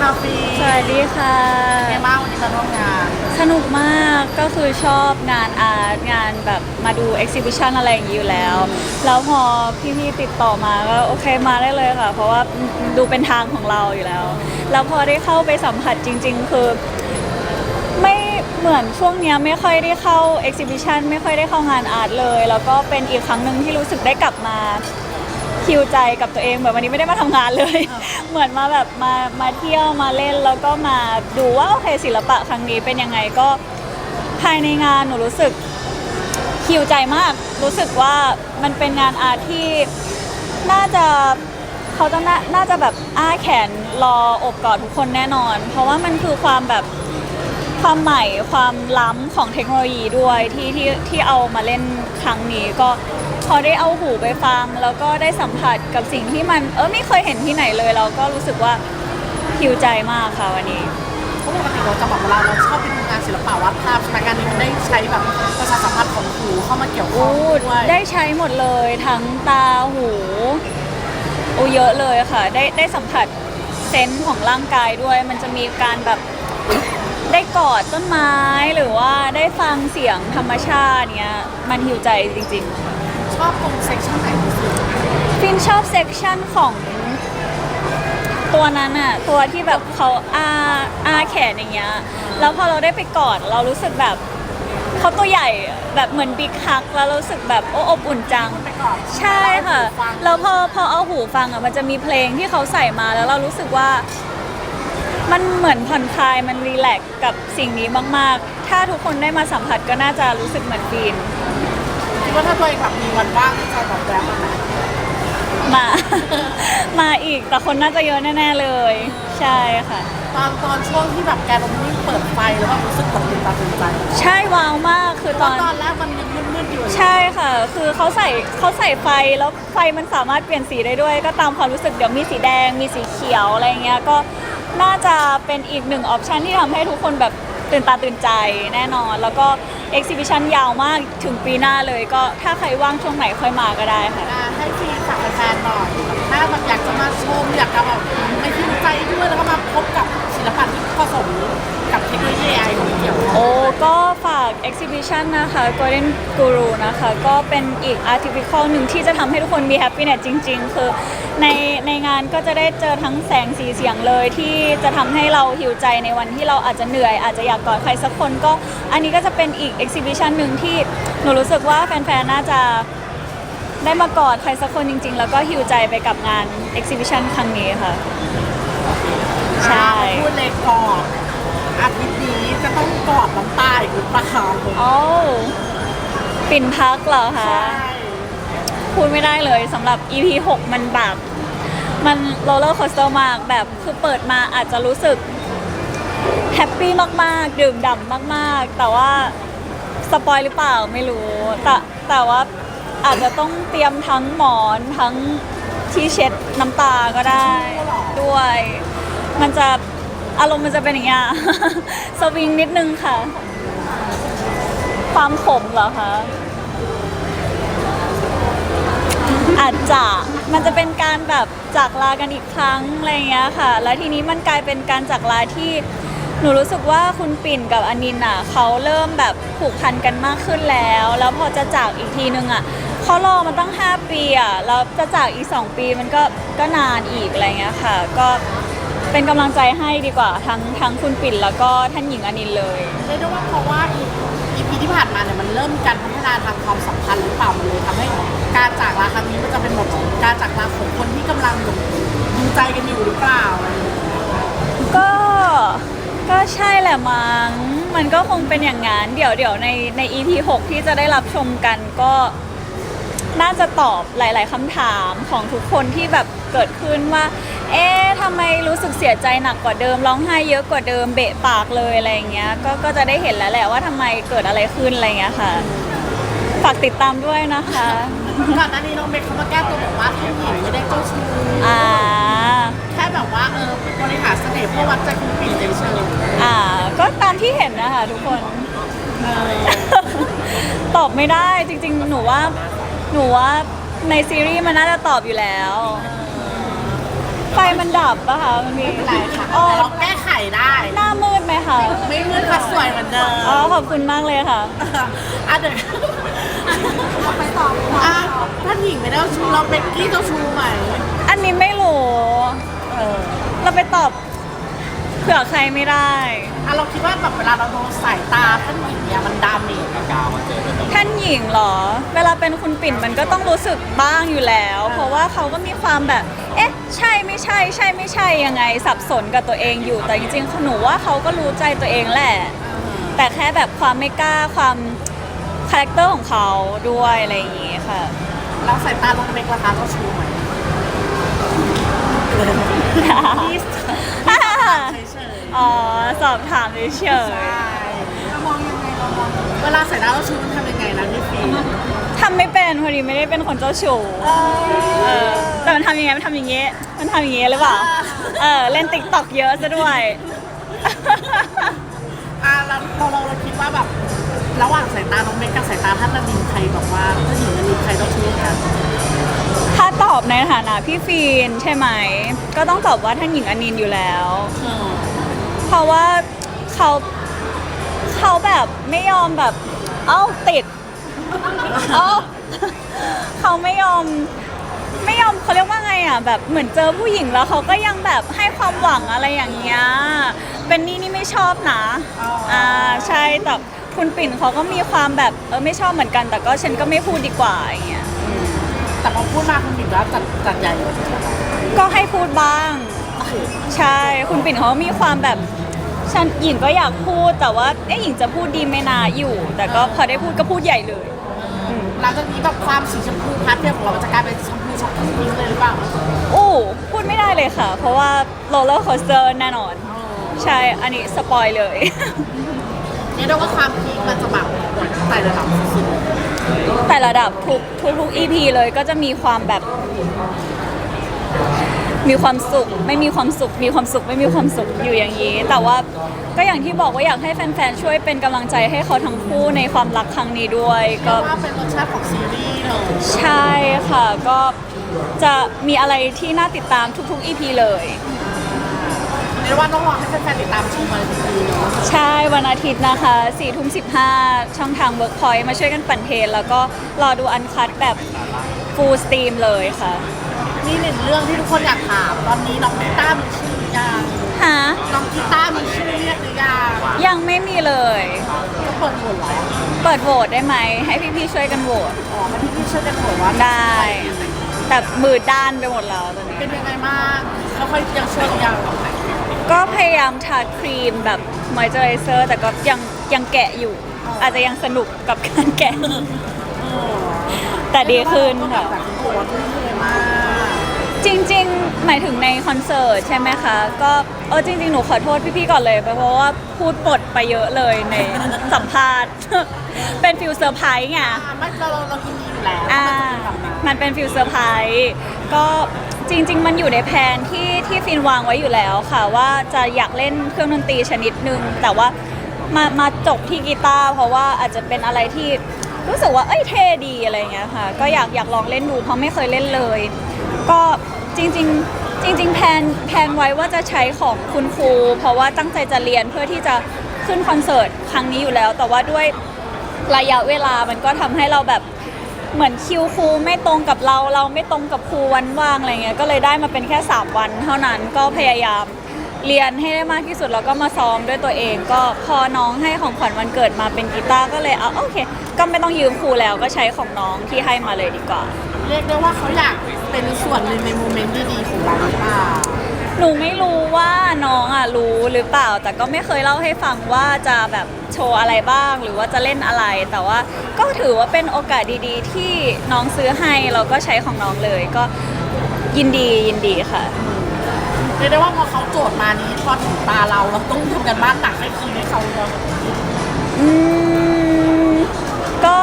คาเฟ่สวัสดีค่ะเป็นไงบ้างวันนี้มาร่วมงานสนุกมากก็คือชอบงานอาร์ตงานแบบมาดู exhibition อะไรอย่างนี้อยู่แล้ว แล้วพอพี่ๆติดต่อมาก็โอเคมาได้เลยค่ะ เพราะว่าดูเป็นทางของเราอยู่แล้ว แล้วพอได้เข้าไปสัมผัสจริง ๆ คือไม่เหมือนช่วงเนี้ยไม่ค่อยได้เข้า exhibition ไม่ค่อยได้เข้างานอาร์ตเลย แล้วก็เป็นอีกครั้งหนึ่งที่รู้สึกได้กลับมา คิวใจกับตัวเองเหมือนวันนี้ไม่ได้มาทำงานเลย เหมือนมาแบบมามาเที่ยวมาเล่นแล้วก็มาดูว่าโอเคศิลปะครั้งนี้เป็นยังไงก็ภายในงานหนูรู้สึกคิวใจมาก รู้สึกว่ามันเป็นงานอาร์ตที่น่าจะเขาจะน่าน่าจะแบบอ้าแขนรออบกอดทุกคนแน่นอน เพราะว่ามันคือความแบบความใหม่ความล้ำของเทคโนโลยีด้วยที่ที่ที่เอามาเล่นครั้งนี้ก็พ อได้เอาหูไปฟัง แล้วก็ได้สัมผัสกับสิ่งที่มัน เออไม่เคยเห็นที่ไหนเลย เราก็รู้สึกว่าหิวใจมากค่ะวันนี้เพราะปกติเราจะบอกเวลาเราชอบไปดูงานศิลปะวาดภาพใช่ไหมงานนี้มันได้ใช้แบบประชาสัมพันธ์ของหูเข้ามาเกี่ยวข้องอู้ด้วยได้ใช้หมดเลยทั้งตาหูโอ้เยอะเลยค่ะ ได้ได้สัมผัสเซนส์ของร่างกายด้วย มันจะมีการแบบได้กอดต้นไม้หรือว่าได้ฟังเสียงธรรมชาติเนี้ยมันหิวใจจริงๆ ชอบตรงเซกชันไหนที่สุดฟินชอบเซกชันของตัวนั้นอะตัวที่แบบเขาอาอาแขนอย่างเงี้ยแล้วพอเราได้ไปกอดเรารู้สึกแบบเขาตัวใหญ่แบบเหมือนบิ๊กฮักแล้วเรารู้สึกแบบโอ้อบอุ่นจัง ไปก่อน ใช่ค่ะแล้วพอพอเอาหูฟังอะมันจะมีเพลงที่เขาใส่มาแล้วเรารู้สึกว่า มันเหมือนผ่อนคลายมันรีแลกซ์กับสิ่งนี้มาก ๆ ถ้าทุกคนได้มาสัมผัสก็น่าจะรู้สึกเหมือนฟิน คิดว่าถ้าตัวเองแบบมีวันว่างจะแบบแวะมาไหมมา มาอีกแต่คนน่าจะเยอะแน่ๆเลย ใช่ค่ะ ตอนตอนช่วงที่แบบแกลงนี่เปิดไฟแล้วแบบรู้สึกตกตื่นตาตื่นใจใช่ว้าวมากคือตตออนน ตอนแรกมันยังมืดๆอยู่เลยใช่ค่ะ คือเขาใส่เขาใส่ไฟแล้วไฟมันสามารถเปลี่ยนสีได้ด้วย ก็ตามความรู้สึกเดี๋ยวมีสีแดงมีสีเขียวอะไรเงี้ยก็น่าจะเป็นอีกหนึ่งออปชันที่ทำให้ทุกคนแบบตื่นตาตื่นใจแน่นอน แล้วก็ เอ็กซิบิชันยาวมากถึงปีหน้าเลยก็ถ้าใครว่างช่วงไหนค่อยมาก็ได้ค่ะ อ่าให้ทีฝากแฟนๆหน่อยถ้าแบบอยากจะมาชมอยากจะแบบไปทิวใจด้วยแล้วก็มาพบกับ ศิลปะที่ผสมกับเทคโนโลยี AI ของเกี่ยวโอ้ก็ฝาก exhibition นะคะ Golden Guru นะคะ ก็เป็นอีก artificial หนึ่งที่จะทำให้ทุกคนมี happiness จริง ๆ คือในในงานก็จะได้เจอทั้งแสงสีเสียงเลยที่จะทำให้เราหิวใจในวันที่เราอาจจะเหนื่อย อาจจะอยากกอดใครสักคนก็ อันนี้ก็จะเป็นอีก exhibition หนึ่งที่หนูรู้สึกว่าแฟนๆ น่าจะได้มากอดใครสักคนจริง ๆ แล้วก็หิวใจไปกับงาน exhibition ครั้งนี้ค่ะ ใช่อ่าพูดเลยกอดอาทิตย์นี้จะต้องกอดน้ำตาอีกหรือเปล่าโอ้ปิ่นพักเหรอคะใช่พูดไม่ได้เลยสำหรับ EP 6 มันแบบ มันโรลเลอร์โคสเตอร์มากแบบคือเปิดมาอาจจะรู้สึกแฮปปี้มาก ๆ ดื่มด่ำมาก ๆ แต่ว่าสปอยหรือเปล่าไม่รู้ แต่แต่ว่าอาจจะต้องเตรียมทั้งหมอนทั้งที่เช็ดน้ำตาก็ได้ด้วย มันจะอารมณ์มันจะเป็นอย่างเงี้ย สวิงนิดนึงค่ะ ความขมเหรอคะ อาจจะมันจะเป็นการแบบจากลากันอีกครั้งอะไรเงี้ยค่ะ แล้วทีนี้มันกลายเป็นการจากลาที่หนูรู้สึกว่าคุณปิ่นกับอนินอะเขาเริ่มแบบผูกพันกันมากขึ้นแล้ว แล้วพอจะจากอีกทีนึงอะเขารอมาตั้ง 5 ปีอะแล้วจะจากอีก 2 ปีมันก็ก็นานอีกอะไรเงี้ยค่ะ ก็ เป็นกำลังใจให้ดีกว่าทั้งทั้งคุณปิ่นแล้วก็ท่านหญิงอนินเลย เรียกได้ว่าเพราะว่าอีพีที่ผ่านมาเนี่ยมันเริ่มมีการพัฒนาทางความสัมพันธ์หรือเปล่ามันเลยทำให้การจากลาครั้งนี้มันจะเป็นบทของการจากลาของคนที่กำลังอยู่ดูใจกันอยู่หรือเปล่าอะไรอย่างเงี้ยก็ก็ใช่แหละมั้งมันก็คงเป็นอย่างนั้นเดี๋ยวเดี๋ยวในใน EP 6 ที่จะได้รับชมกันก็น่าจะตอบหลาย ๆคำถามของทุกคนที่แบบเกิดขึ้นว่า เอ๊ะทำไมรู้สึกเสียใจหนักกว่าเดิมร้องไห้เยอะกว่าเดิมเบะปากเลยอะไรอย่างเงี้ยก็ก็จะได้เห็นแล้วแหละว่าทำไมเกิดอะไรขึ้นอะไรอย่างเงี้ยค่ะ ฝากติดตามด้วยนะคะ ก่อนหน้านี้น้องเบคเขามาแก้ตัวบอกว่าท่านหญิงไม่ได้เจ้าชู้อ่า แค่แบบว่าเออบริหารเสน่ห์เพื่อวัดใจคุณปิ่นเฉยอ่า ก็ตามที่เห็นนะคะทุกคนๆเออตอบไม่ได้จริงๆ หนูว่า หนูว่าในซีรีส์มันน่าจะตอบอยู่แล้วแไฟมันดับปะคะมันมีไม่เป็นไรค่ะอ๋อแต่เราแก้ไขได้ หน้ามืดไหมคะไม่มืดค่ะสวยเหมือนเดิมอ๋อขอบคุณมากเลยค่ะอะเดี๋ยวเราไปต่ออะท่านหญิงไม่ได้เจ้าชู้เราเบกกี้เจ้าชู้ไหมอันนี้ไม่รู้เออเราไปตอบ เผื่อใครไม่ได้ อะเราคิดว่าแบบเวลาเราโดนสายตาท่านหญิงเนี่ยมันดาเมจท่านหญิงเหรอ เวลาเป็นคุณปิ่นมันก็ต้องรู้สึกบ้างอยู่แล้ว เพราะว่าเขาก็มีความแบบ เอ๊ะ ใช่ไม่ใช่ ใช่ไม่ใช่ยังไงสับสนกับตัวเองอยู่ แต่จริงๆหนูว่าเขาก็รู้ใจตัวเองแหละ แต่แค่แบบความไม่กล้าความคาแรคเตอร์ของเขาด้วยอะไรอย่างงี้ค่ะ เราสายตาลงเบกราคาเจ้าชู้ไหมที่เฉย อ๋อสอบถามเฉๆยใช่เรามองยังไงเรามองเวลาสายตาเจ้าชู้มันทำยังไงนะพี่ฟีๆทำไม่เป็นพอดีไม่ได้เป็นคนเจ้าชู้เออแต่มันทำยังไงมันทำอย่างงี้มันทำอย่างงี้หรือเปล่าเออเล่นติ๊กต็อกเยอะซะด้วย อะเราเราเราเราคิดว่าแบบระหว่างสายตาน้องเบกกับสายตาท่านนาดินใครแบบว่าท่านหญิงนาดินใครเจ้าชู้กันถ้าตอบในฐานะพี่ฟีนใช่ไหม ก็ต้องตอบว่าท่านหญิงอนินท์อยู่แล้วเออ เพราะว่าเขาเขาแบบไม่ยอมแบบ เอ้าติด เอ้าเขาไม่ยอม ไม่ยอมเขาเรียกว่าไงอะ แบบเหมือนเจอผู้หญิงแล้วเขาก็ยังแบบให้ความหวังอะไรอย่างเงี้ยเป็นนี่นี่ไม่ชอบนะอ่าใช่แต่คุณปิ่นเขาก็มีความแบบเออไม่ชอบเหมือนกัน แต่ก็ฉันก็ไม่พูดดีกว่าอย่างเงี้ยแต่พอพูดมาคุณบิ๊กแล้วจัดจัดใหญ่เลยก็ให้พูดบ้าง ใช่ คุณปิ่นเขามีความแบบ ฉันหญิงก็อยากพูดแต่ว่าเอ๊ะหญิงจะพูดดีไหมนาอยู่ แต่ก็พอได้พูดก็พูดใหญ่เลย หลังจากนี้แบบความสีชมพูพาร์ทเทียของเรามันจะกลายเป็นชมพูช็อกพิงค์เลยหรือเปล่าอู้พูดไม่ได้เลยค่ะ เพราะว่าโรลเลอร์โคสเตอร์แน่นอน ใช่ อันนี้สปอยเลยเรียกได้ว่าความพีคมันจะแบบไต่ระดับสุดแต่ระดับทุกทุกทุก EP เลยก็จะมีความแบบ มีความสุข ไม่มีความสุข มีความสุข ไม่มีความสุขอยู่อย่างนี้ แต่ว่าก็อย่างที่บอกว่าอยากให้แฟนๆ ช่วยเป็นกำลังใจให้เขาทั้งคู่ในความรักครั้งนี้ด้วยๆก็ก็ ว่าเป็นรสชาติของซีรีส์เลยใช่ค่ะก็จะมีอะไรที่น่าติดตามทุกๆ EP เลย เรียกว่าต้องรอให้แฟนๆติดตามชมมาจริงๆเนาะใช่วันอาทิตย์นะคะ4ทุ่ม15ช่องทาง Workpoint มาช่วยกันปั่นเทรนแล้วก็รอดูอันคัดแบบ full steam เลยค่ะ นี่หนึ่งเรื่องที่ทุกคนอยากถาม ตอนนี้น้องกีต้ามีชื่อหรือยังฮะน้องกีต้ามีชื่อเรียกหรือยังยังไม่มีเลย ก็เปิดหมดแล้วเปิดโหวตได้ไหม ให้พี่ๆช่วยกันโหวตอ๋อให้พี่ๆช่วยกันบอกว่าได้ แต่มือด้านไปหมดแล้วตอนนี้ เป็นยังไงบ้างเขาค่อยยังช่วยหรือยังก็พยายามทาครีมแบบมอยเจอไรเซอร์แต่ก็ยังยังแกะอยู่ อาจจะยังสนุกกับการแกะ แต่ดีขึ้นค่ะ แบบโหดทุ่มเทมาก จริง ๆ หมายถึงในคอนเสิร์ตใช่ไหมคะ ก็เออจริง ๆ หนูขอโทษพี่ๆก่อนเลย เพราะว่าพูดปดไปเยอะเลยในสัมภาษณ์ เป็นฟิลเซอร์ไพรส์ไง อ่าไม่เราเราเรายินดีอยู่แล้วอ่าแบบนั้นมันเป็นฟิลเซอร์ไพรส์ก็จริง ๆ มันอยู่ในแผนที่ที่ฟินวางไว้อยู่แล้วค่ะว่าจะอยากเล่นเครื่องดนตรีชนิดหนึ่งแต่ว่ามามาจบที่กีตาร์เพราะว่าอาจจะเป็นอะไรที่รู้สึกว่าเอ้ยเท่ดีอะไรเงี้ยค่ะ ก็อยากอยากลองเล่นดูเพราะไม่เคยเล่นเลย ก็ จริงๆจริง ๆแพนแพนไว้ว่าจะใช้ของคุณครู เพราะว่าตั้งใจจะเรียนเพื่อที่จะขึ้นคอนเสิร์ตครั้งนี้อยู่แล้ว แต่ว่าด้วยระยะเวลามันก็ทำให้เราแบบเหมือนคิวครูไม่ตรงกับเราเราไม่ตรงกับครูวันว่างอะไรเงี้ยก็เลยได้มาเป็นแค่ 3 วัน เท่านั้นก็พยายามเรียนให้ได้มากที่สุดแล้วก็มาซ้อมด้วยตัวเอง ก็พอน้องให้ของขวัญวันเกิดมาเป็นกีตาร์ก็เลยเอาโอเค ก็ไม่ต้องยืมครูแล้วก็ใช้ของน้องที่ให้มาเลยดีกว่า เรียกได้ว่าเขาอยากเป็นส่วนหนึ่งในโมเมนต์ดีๆของเราหรือเปล่าหนูไม่รู้ว่าน้องอะรู้หรือเปล่า แต่ก็ไม่เคยเล่าให้ฟังว่าจะแบบโชว์อะไรบ้าง หรือว่าจะเล่นอะไร แต่ว่าก็ถือว่าเป็นโอกาสดีๆ ที่น้องซื้อให้เราก็ใช้ของน้องเลยก็ยินดียินดีค่ะเรียกได้ว่าพอเขาโจทย์มานี้พอถึงตาเราเราต้องทำกันบ้านหนักให้คืนให้เขาเนาะอืมก็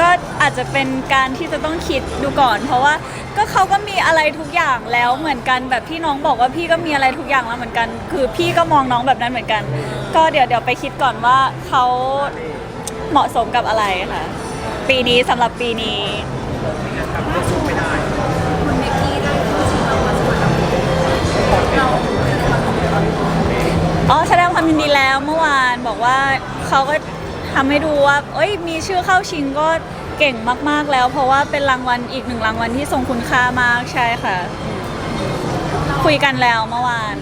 ก็ อาจจะเป็นการที่จะต้องคิดดูก่อน เพราะว่าก็เขาก็มีอะไรทุกอย่างแล้วเหมือนกันแบบที่น้องบอกว่าพี่ก็มีอะไรทุกอย่างแล้วเหมือนกัน คือพี่ก็มองน้องแบบนั้นเหมือนกัน ก็เดี๋ยวเดี๋ยวไปคิดก่อนว่าเขาเหมาะสมกับอะไรค่ะ ปีนี้สำหรับปีนี้เอ๋อแสดงความยินดีแล้วเมื่อวานบอกว่าเขาก็ทำให้ดูว่า เอ้ยมีชื่อเข้าชิงก็ เก่งมากๆแล้ว เพราะว่าเป็นรางวัลอีกหนึ่งรางวัลที่ทรงคุณค่ามากใช่ค่ะ คุยกันแล้วเมื่อวาน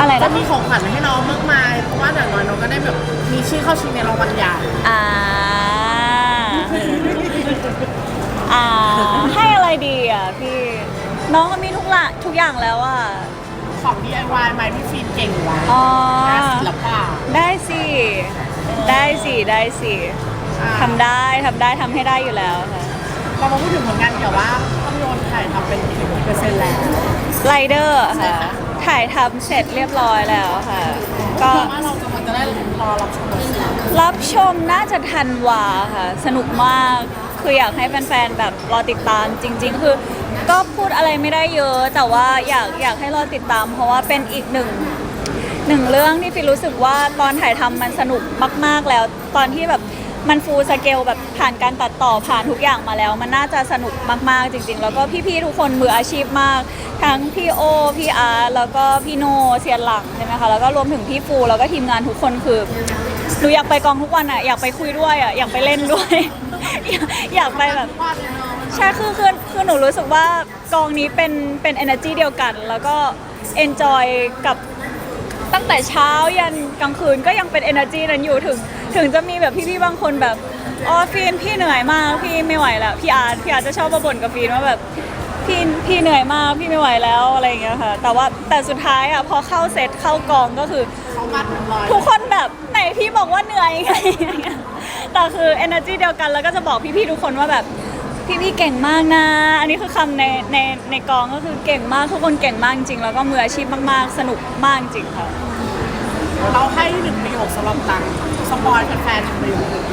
อะไรจะนะมีของขวัญให้น้องมากมาย เพราะว่าอย่างน้อยน้องก็ได้แบบมีชื่อเข้าชิงในรางวัลใหญ่อ่าอ่าให้อะไรดีอะพี่น้องก็มีทุกละทุกอย่างแล้วอะ ของ DIY ไหมพี่ฟิล์มเก่งอยู่แล้วอ๋องานศิลปะได้สิ ได้สิได้สิอ่าทำได้ทำได้ทำให้ได้อยู่แล้วค่ะเรามาพูดถึงผลงานเกี่ยวว่าภาพยนตร์ถ่ายทำเป็นกี่เปอร์เซ็นต์แล้วไรเดอร์ใช่ค่ะค่ะถ่ายทำเสร็จเรียบร้อยแล้วค่ะ ก็เพราะว่าเราจะมันจะได้รอรับชมเลยรับชมน่าจะทันวาค่ะ สนุกมากคืออยากให้แฟนๆแบบรอติดตามจริง ๆ คือก็พูดอะไรไม่ได้เยอะ แต่ว่าอยากอยากให้รอติดตาม เพราะว่าเป็นอีกหนึ่ง หนึ่งเรื่องที่ฟิลรู้สึกว่าตอนถ่ายทำมันสนุกมาก ๆแล้ว ตอนที่แบบมันฟูลสเกลแบบผ่านการตัดต่อผ่านทุกอย่างมาแล้ว มันน่าจะสนุกมากๆจริง ๆ แล้วก็พี่ๆทุกคนมืออาชีพมาก ทั้งพี่โอพี่อาร์แล้วก็พี่โนเซียนหลังใช่ไหมคะแล้วก็รวมถึงพี่ฟูแล้วก็ทีมงานทุกคนคือหนูอยากไปกองทุกวันอะอยากไปคุยด้วยอะอยากไปเล่นด้วย อยากไปแบบใช่คือคือคือหนูรู้สึกว่ากองนี้เป็นเป็น energy เดียวกัน แล้วก็ enjoy กับ ตั้งแต่เช้ายันกลางคืนก็ยังเป็น energy นั้นอยู่ถึง ถึงจะมีแบบพี่ๆบางคนแบบอ๋อฟีนพี่เหนื่อยมากพี่ไม่ไหวแล้วพี่อาร์ตพี่อาร์ตจะชอบมาบ่นกับฟีนว่าแบบพี่พี่เหนื่อยมากพี่ไม่ไหวแล้วอะไรอย่างเงี้ยค่ะ แต่ว่าแต่สุดท้ายอะพอเข้าเซตเข้ากองก็คือ เขามัดเรียบร้อยทุกคนแบบไหนพี่บอกว่าเหนื่อยไงแต่คือ energy เดียวกันแล้วก็จะบอกพี่ๆทุกคนว่าแบบพี่ๆเก่งมากนะ อันนี้คือคำในในในกองก็คือเก่งมากทุกคนเก่งมากจริงแล้วก็มืออาชีพมากๆ สนุกมากจริงค่ะ เราให้หนึ่งประโยคสำหรับตังสปอยแฟนๆหนึ่งประโยค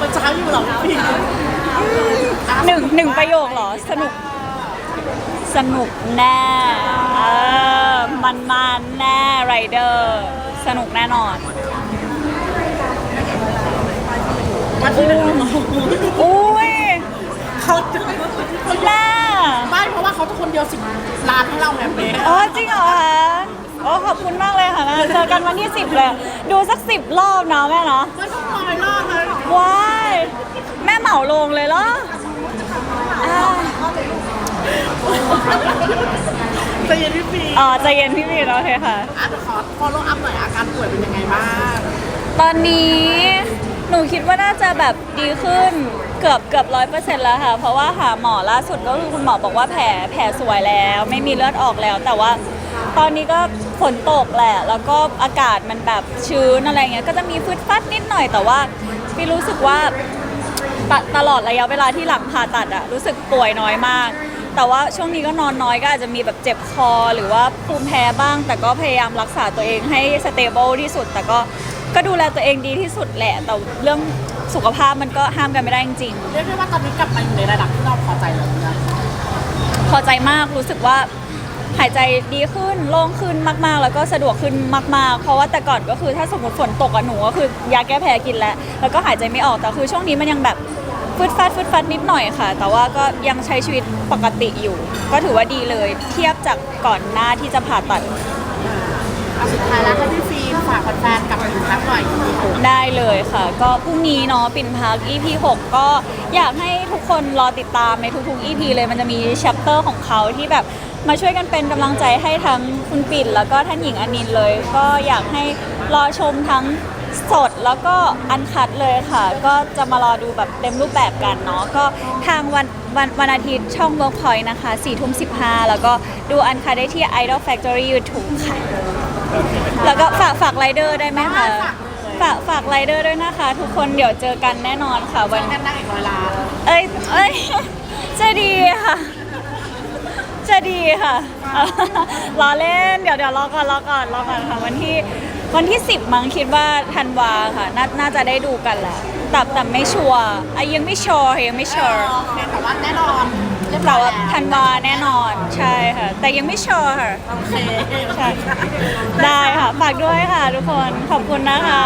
มันเช้าอยู่เหรอพี่หนึ่งหนึ่งประโยคเหรอ สนุก สนุกแน่เออมันมันแน่ไรเดอร์ สนุกแน่นอนวันที่หนึ่งอุ้ย เขาจะ แน่ไม่เพราะว่าเขาจะคนเดียวสิบล้านให้เราแบบนี้อ๋อจริงเหรอคะโอ้ขอบคุณมากเลยค่ะแม่เจอกันวันที่ 10 เลย ดูสักสิบรอบเนาะแม่เนาะไม่ต้องรอยรอบเลยว้ายแม่เหมาลงเลยเหรออ่าใจเย็นพี่ฟีอ๋อใจเย็นพี่มีนโอเคค่ะอะเดี๋ยวขอ follow up หน่อยอาการป่วยเป็นยังไงบ้าง ตอนนี้หนูคิดว่าน่าจะแบบดีขึ้น เกือบเกือบร้อยเปอร์เซ็นต์แล้วค่ะ เพราะว่าหาหมอล่าสุดก็คือคุณหมอบอกว่าแผลแผลสวยแล้ว ไม่มีเลือดออกแล้ว แต่ว่าตอนนี้ก็ฝนตกแหละ แล้วก็อากาศมันแบบชื้นอะไรเงี้ยก็จะมีฟืดฟัดนิดหน่อยแต่ว่าพี่รู้สึกว่าตตลอดระยะเวลาที่หลังผ่าตัดอะรู้สึกป่วยน้อยมาก แต่ว่าช่วงนี้ก็นอนน้อยก็อาจจะมีแบบเจ็บคอ หรือว่าภูมิแพ้บ้าง แต่ก็พยายามรักษาตัวเองให้สเตเบิลที่สุด แต่ก็ ก็ดูแลตัวเองดีที่สุดแหละ แต่เรื่องสุขภาพมันก็ห้ามกันไม่ได้จริงเรียกได้ว่าตอนนี้กลับมาอยู่ในระดับที่เราพอใจแล้วนะๆพอใจมากรู้สึกว่าหายใจดีขึ้นโล่งขึ้นมากๆ แล้วก็สะดวกขึ้นมากๆ เพราะว่าแต่ก่อนก็คือถ้าสมมติฝนตกอะหนูก็คือยาแก้แพ้กินแล้วแล้วก็หายใจไม่ออกแต่คือช่วงนี้มันยังแบบฟึดฟัดฟึดฟัดนิดหน่อยค่ะ แต่ว่าก็ยังใช้ชีวิตปกติอยู่ ก็ถือว่าดีเลย เทียบจากก่อนหน้าที่จะผ่าตัดเอาสุดท้ายแล้วให้พี่ฟีน ฝากแฟนๆกลับมาดูทักหน่อยได้เลยค่ะ ก็พรุ่งนี้เนาะปิ่นพัก EP 6 ก็อยากให้ทุกคนรอติดตามในทุกๆ EP เลยมันจะมีแชปเตอร์ของเขาที่แบบมาช่วยกันเป็นกำลังใจให้ทั้งคุณปิ่นแล้วก็ท่านหญิงอนินเลย ก็อยากให้รอชมทั้งสดแล้วก็อันคัดเลยค่ะ ก็จะมารอดูแบบเต็มรูปแบบกันเนาะก็ทางวันวันวันอาทิตย์ช่อง Workpoint นะคะ4ทุ่ม15 แล้วก็ดูอันคัดได้ที่ Idol Factory YouTube ค่ะ แล้วก็ฝากฝากไรเดอร์ได้ไหมคะ ฝากฝากไรเดอร์ด้วยนะคะ ทุกคนเดี๋ยวเจอกันแน่นอนค่ะวันแน่นนั่งอีกร้อยล้านเอ้ยเอ้ย จะดีค่ะ จะดีค่ะล้อเล่น เดี๋ยวเดี๋ยวรอก่อนรอก่อนรอก่อนค่ะ วันที่วันที่ 10 มั้งคิดว่าธันวาค่ะนาน่าจะได้ดูกันแหละแต่แต่ไม่ชัวร์อะยังไม่ชัวร์ยังไม่ชัวร์โอเคแต่ว่าแน่นอน เรียบร้อยทันวาแน่นอนใช่ค่ะ แต่ยังไม่ชัวร์ค่ะโอเคใช่ได้ค่ะ ฝากด้วยค่ะทุกคนขอบคุณนะคะ